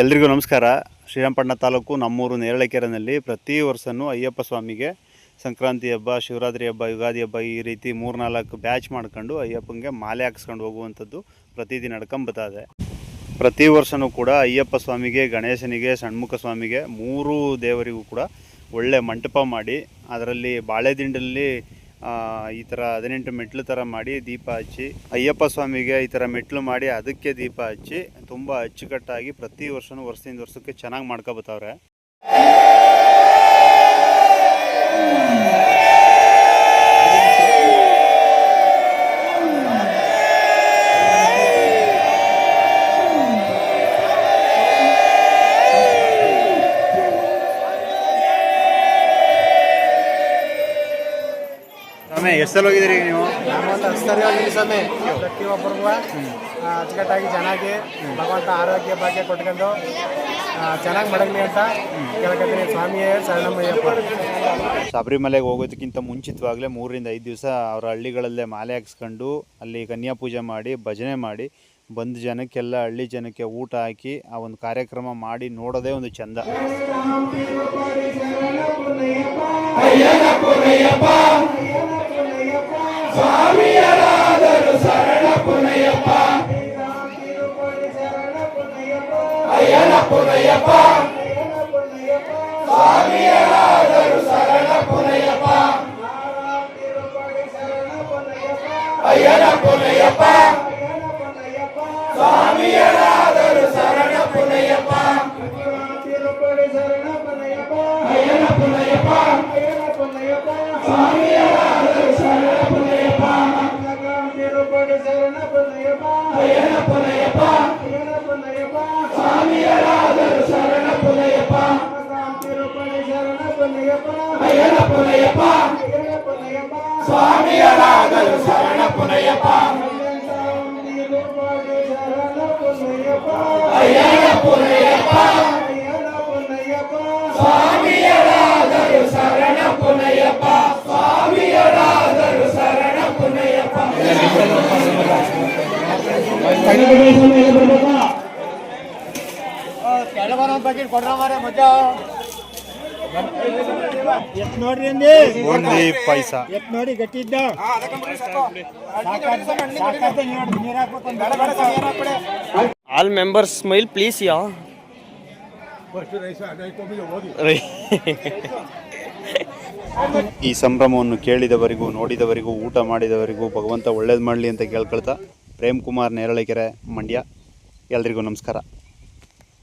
ಎಲ್ರಿಗೂ ನಮಸ್ಕಾರ. ಶ್ರೀರಾಮಪಟ್ಟಣ ತಾಲೂಕು ನಮ್ಮೂರು ನೇರಳೆಕೆರೆನಲ್ಲಿ ಪ್ರತಿ ವರ್ಷವೂ ಅಯ್ಯಪ್ಪ ಸ್ವಾಮಿಗೆ ಸಂಕ್ರಾಂತಿ ಹಬ್ಬ, ಶಿವರಾತ್ರಿ ಹಬ್ಬ, ಯುಗಾದಿ ಹಬ್ಬ ಈ ರೀತಿ ಮೂರ್ನಾಲ್ಕು ಬ್ಯಾಚ್ ಮಾಡ್ಕೊಂಡು ಅಯ್ಯಪ್ಪನಿಗೆ ಮಾಲೆ ಹಾಕ್ಸ್ಕೊಂಡು ಹೋಗುವಂಥದ್ದು ಪ್ರತಿದಿನ ನಡ್ಕೊಂಬತ್ತಾ ಇದೆ. ಪ್ರತಿ ವರ್ಷವೂ ಕೂಡ ಅಯ್ಯಪ್ಪ ಸ್ವಾಮಿಗೆ, ಗಣೇಶನಿಗೆ, ಷಣ್ಮುಖ ಸ್ವಾಮಿಗೆ ಮೂರು ದೇವರಿಗೂ ಕೂಡ ಒಳ್ಳೆ ಮಂಟಪ ಮಾಡಿ ಅದರಲ್ಲಿ ಬಾಳೆದಿಂಡಲ್ಲಿ ಈ ಥರ ಹದಿನೆಂಟು ಮೆಟ್ಲು ಥರ ಮಾಡಿ ದೀಪ ಹಚ್ಚಿ, ಅಯ್ಯಪ್ಪ ಸ್ವಾಮಿಗೆ ಈ ಥರ ಮೆಟ್ಲು ಮಾಡಿ ಅದಕ್ಕೆ ದೀಪ ಹಚ್ಚಿ, ತುಂಬ ಅಚ್ಚುಕಟ್ಟಾಗಿ ಪ್ರತಿ ವರ್ಷವೂ ವರ್ಷದಿಂದ ವರ್ಷಕ್ಕೆ ಚೆನ್ನಾಗಿ ಮಾಡ್ಕೊಬತ್ತವ್ರೆ ಸ್ವಾಮಿ ಎಷ್ಟಲ್ಲಿ ಹೋಗಿದ್ದೀರಿ ನೀವು? ಸರಿ ಸ್ವಾಮಿ ಪ್ರತಿಯೊಬ್ಬರಿಗೂ ಅಚ್ಚುಕಟ್ಟಾಗಿ ಚೆನ್ನಾಗಿ ಭಗವಂತ ಆರೋಗ್ಯ ಭಾಗ್ಯ ಕೊಟ್ಕೊಂಡು ಚೆನ್ನಾಗಿ ಮಡಗಲಿ ಅಂತ ಕೇಳ್ಕೊತೀನಿ ಸ್ವಾಮಿಯೇ ಶರಣಮ್ಮಯ್ಯಪ್ಪ. ಶಬರಿಮಲೆಗೆ ಹೋಗೋದಕ್ಕಿಂತ ಮುಂಚಿತವಾಗಲೇ ಮೂರರಿಂದ ಐದು ದಿವಸ ಅವರ ಹಳ್ಳಿಗಳಲ್ಲೇ ಮಾಲೆ ಹಾಕ್ಸ್ಕೊಂಡು ಅಲ್ಲಿ ಕನ್ಯಾ ಪೂಜೆ ಮಾಡಿ ಭಜನೆ ಮಾಡಿ ಬಂದ ಜನಕ್ಕೆಲ್ಲ ಹಳ್ಳಿ ಜನಕ್ಕೆ ಊಟ ಹಾಕಿ ಆ ಒಂದು ಕಾರ್ಯಕ್ರಮ ಮಾಡಿ ನೋಡೋದೇ ಒಂದು ಚಂದ. பொன்னையன புனையப்பா சாமியனாதரு சரண புனையப்பா ஐயன புனையப்பா சாமியனாதரு சரண புனையப்பா ஐயன புனையப்பா சாமியனா சுவாமியராதல் சரண புனையப்பா ஐயன புனையப்பா ಎತ್ ನೋಡ್ರಿ ಅಂದಿ. ಬೂಂದಿ ಪಾಯಸ ಎತ್ ನೋಡಿ ಗಟ್ಟಿ ಇದ್ದ. All members smile, please, yeah. ಈ ಸಂಭ್ರಮವನ್ನು ಕೇಳಿದವರಿಗೂ ನೋಡಿದವರಿಗೂ ಊಟ ಮಾಡಿದವರಿಗೂ ಭಗವಂತ ಒಳ್ಳೇದು ಮಾಡಲಿ ಅಂತ ಕೇಳ್ಕೊಳ್ತಾ ಪ್ರೇಮ್ ಕುಮಾರ್ ನೇರಳೆಕೆರೆ ಮಂಡ್ಯ. ಎಲ್ರಿಗೂ ನಮಸ್ಕಾರ.